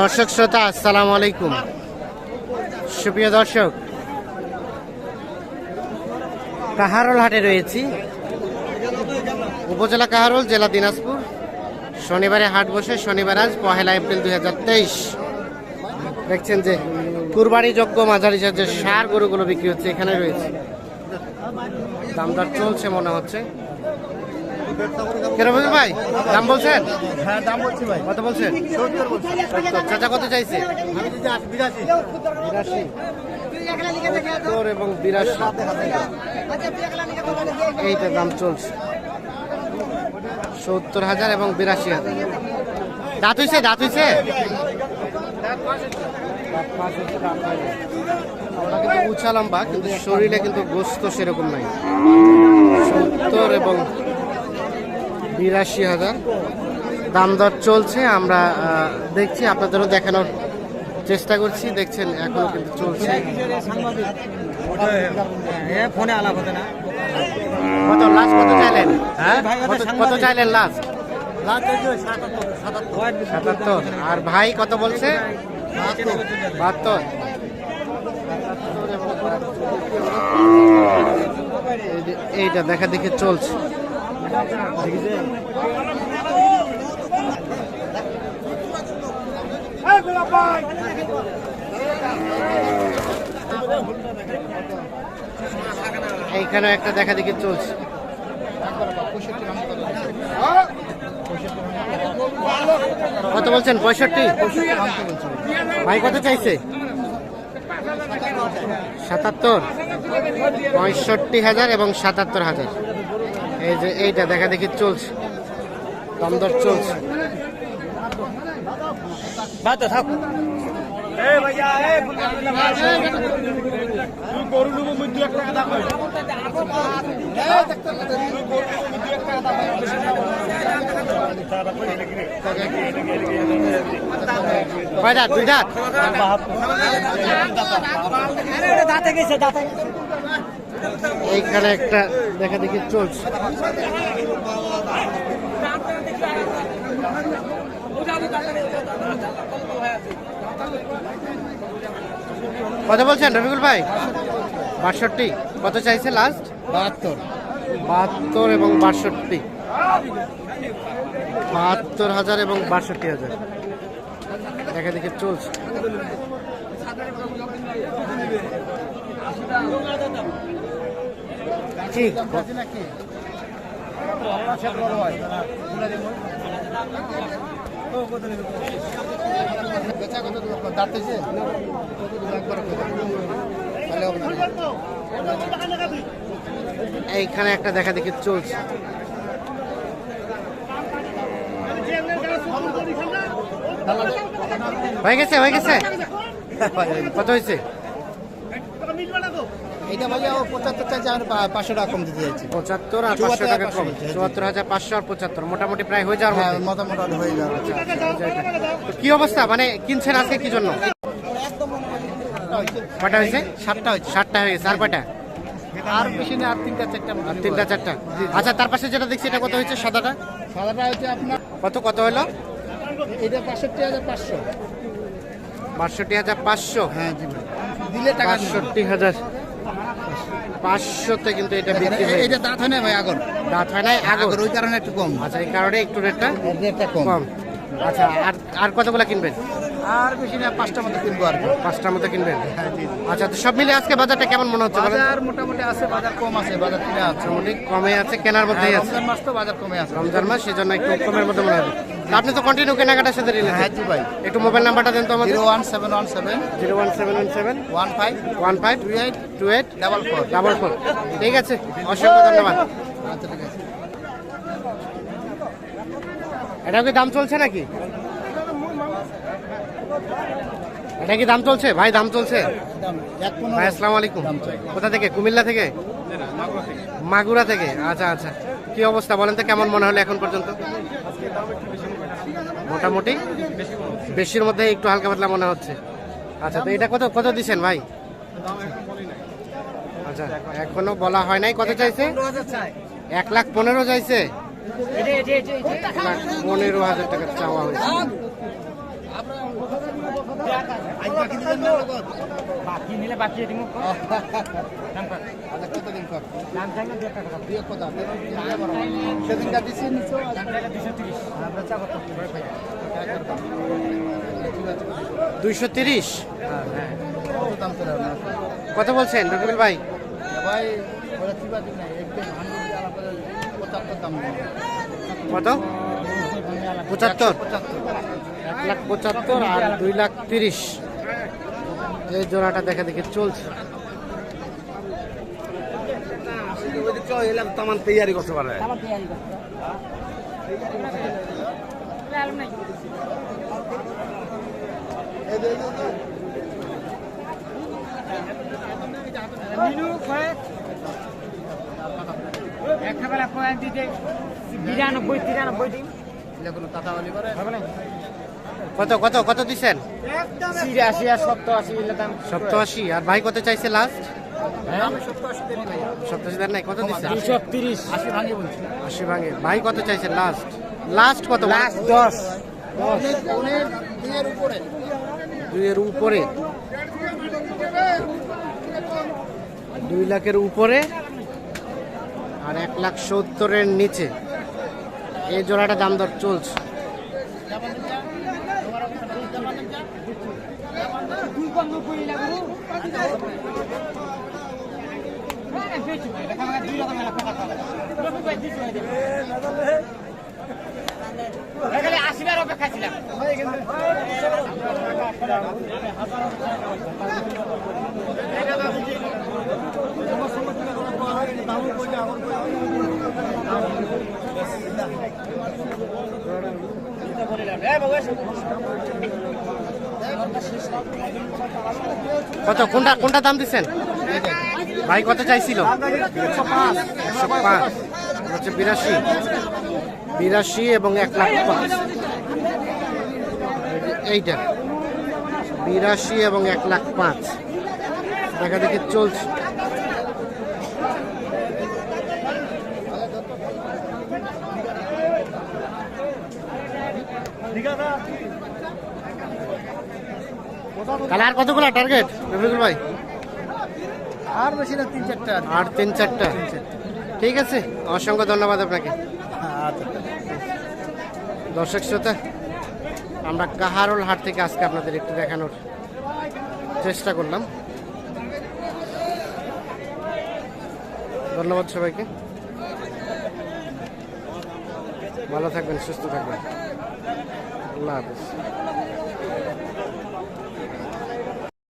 দর্শক শ্রোতা, আসসালামু আলাইকুম। সুপ্রিয় দর্শক, কাহারোল হাটে রয়েছি। উপজেলা কাহারোল, জেলা দিনাজপুর। শনিবারে হাট বসে, শনিবার আজ, পহেলা এপ্রিল দুই হাজার তেইশ। দেখছেন যে কুরবানি যোগ্য মাঝারি যে সার গরুগুলো বিক্রি হচ্ছে, এখানে রয়েছে। দাম দর চলছে, মনে হচ্ছে। কেন বলছেন ভাই দাম বলছেন? হ্যাঁ দাম বলছি ভাই। কত বলছেন? সত্তর। চাচা কত চাইছে? বিরাশি। বিরাশি সত্তর এবং বিরাশি। এইটা দাম চলছে। সত্তর হাজার এবং বিরাশি হাজার। দাঁত হইছে দাঁত হইছে? ওটা কিন্তু উঁচা লম্বা কিন্তু শরীরে কিন্তু গোস্ত সেরকম নাই। সত্তর এবং বিরাশি হাজার। দাম দর চলছে আমরা দেখছি আপনাদেরও দেখানোর চেষ্টা করছি দেখছেন এখনও কিন্তু চলছে। ফোনে আলাপ হতে না। কত লাস্ট কত চাইলেন? হ্যাঁ? কত চাইলেন লাস্ট সাতাত্তর। সাতাত্তর আর ভাই কত বলছে? বাহাত্তর। এইটা দেখা দেখি চলছে। এইখানে একটা দেখা দেখি চলছে। কত বলছেন? পঁয়ষট্টি? ভাই, কত চাইছে? সাতাত্তর। পঁয়ষট্টি হাজার এবং সাতাত্তর হাজার। এই যে এইটা দেখা দেখি চলছে। দমদর চলছে। কয়। দাঁত দুই দাঁত দাঁতে গেছে দাঁতে। এইখানে একটা দেখা দেখি চলছে। কত বলছেন রবিকুল ভাই? বাষট্টি। কত চাইছে লাস্ট বাহাত্তর। বাহাত্তর এবং বাষট্টি। বাহাত্তর হাজার এবং বাষট্টি হাজার। দেখা দেখি চলছে। ঠিক এইখানে একটা দেখা দেখি চলছে। হয়ে গেছে হয়ে গেছে। কত হয়েছে? এটা ভাইয়া ও পঁচাত্তর চাইছে পা- পাঁচশো টাকা কম দিতে চাইছি। পঁচাত্তর আর পাঁচশো টাকা কম। চুয়াত্তর হাজার পাঁচশো আর পঁচাত্তর। মোটামুটি প্রায় হয়ে যাওয়ার হ্যাঁ মধ্যে মোটামুটি হয়ে যাবে। তো কি অবস্থা? মানে কিনছেন আজকে কি জন্য? কটা হয়েছে? সাতটা হয়েছে। ষাটটা হয়ে গেছে আর কয়টা? আর বেশি না আর তিনটা চারটা তিনটা চারটা। আচ্ছা তার পাশে যেটা দেখছি এটা কত হয়েছে? সাদাটা? সাদাটা হচ্ছে আপনার কত কত হলো? এটা বাষট্টি হাজার পাঁচশো। বাষট্টি হাজার পাঁচশো। হ্যাঁ দিলে টাকা। বাষট্টি হাজার। পাঁচশোতে কিন্তু এটা বিক্রি হয়ে এটা দাঁত হয় না ভাই আগর? দাঁত হয় নাই আগর ওই কারণে একটু কম। আচ্ছা এই কারণে একটু রেটটা রেটটা কম। আচ্ছা আর আর কতগুলো কিনবেন? আর বেশি না পাঁচটা মতো কিনবো আর পাঁচটার মতো কিনবেন? আচ্ছা তো সব মিলে আজকে বাজারটা কেমন মনে হচ্ছে বাজার মোটামুটি আছে বাজার কম আছে বাজার কিনে আছে। মোটামুটি কমে আছে কেনার মধ্যেই আছে। রমজান মাস তো বাজার কমে আছে। রমজান মাস সেজন্য একটু কমের মধ্যে মনে হবে তা আপনি তো কন্টিনিউ কেনাকাটার সাথে হ্যাঁ জি ভাই। একটু মোবাইল নাম্বারটা দেন তো আমাদের। Zero one seven one seven zero one seven one seven one five one five two eight two eight double four double four ঠিক আছে অসংখ্য ধন্যবাদ। আচ্ছা ঠিক আছে এটা কি দাম চলছে নাকি? এটা কি দাম চলছে? ভাই দাম চলছে। ভাই আসসালামু আলাইকুম। কোথা থেকে? কুমিল্লা থেকে? মাগুরা থেকে। আচ্ছা আচ্ছা। কি অবস্থা বলেন তো কেমন মনে হলো এখন পর্যন্ত? মোটামুটি বেশির মধ্যে একটু হালকা পাতলা মনে হচ্ছে। আচ্ছা তো এটা কত কত দিচ্ছেন ভাই? আচ্ছা এখনও বলা হয় নাই কত চাইছে? এক লাখ পনেরো চাইছে। পনেরো হাজার টাকা চাওয়া হয়েছে। বাকি নিলে বাকি দিব কথা। নিচে দুইশো তিরিশ। কত দাম করে আপনার কত বলছেন রবিউল ভাই? কত? পঁচাত্তর পঁচাত্তর। এক লাখ পঁচাত্তর আর দুই লাখ তিরিশ। এই জোড়াটা দেখা দেখি চলছে। এলাম তামান করতে পারে তৈরি করতে বেলা দিতে। বিরানব্বই তিরানব্বই দিন। এগুলো কোনো করে? হবে না? কত কত কত দিচ্ছেন ছিয়াশি আর সত্তর আশি আর ভাই কত চাইছে লাস্ট সত্তর আশি সপ্তাশি নাই কত দিচ্ছেন তিরিশ। আশি ভাঙি আশি ভাই কত চাইছে লাস্ট লাস্ট কত লাস্ট দশ। দুইয়ের উপরে। দুই লাখের উপরে আর এক লাখ সত্তরের নিচে। এই জোড়াটা দাম দর চলছে। আসিবার অপেক্ষা ছিলাম কত? কোনটা কোনটা দাম দিচ্ছেন ভাই, কত চাইছিল? একশো পাঁচ। বিরাশি। বিরাশি এবং এক লাখ পাঁচ। এইটা। বিরাশি এবং এক লাখ পাঁচ। দেখা দেখি চলছে। তাহলে আর কতগুলো টার্গেট রফিকুল ভাই? আর বেশি না তিন চারটা। আর তিন চারটা। ঠিক আছে অসংখ্য ধন্যবাদ আপনাকে। আচ্ছা। দর্শক শ্রোতা আমরা কাহারোল হাট থেকে আজকে আপনাদের একটু দেখানোর চেষ্টা করলাম। ধন্যবাদ সবাইকে। ভালো থাকবেন সুস্থ থাকবেন। আল্লাহ হাফিজ।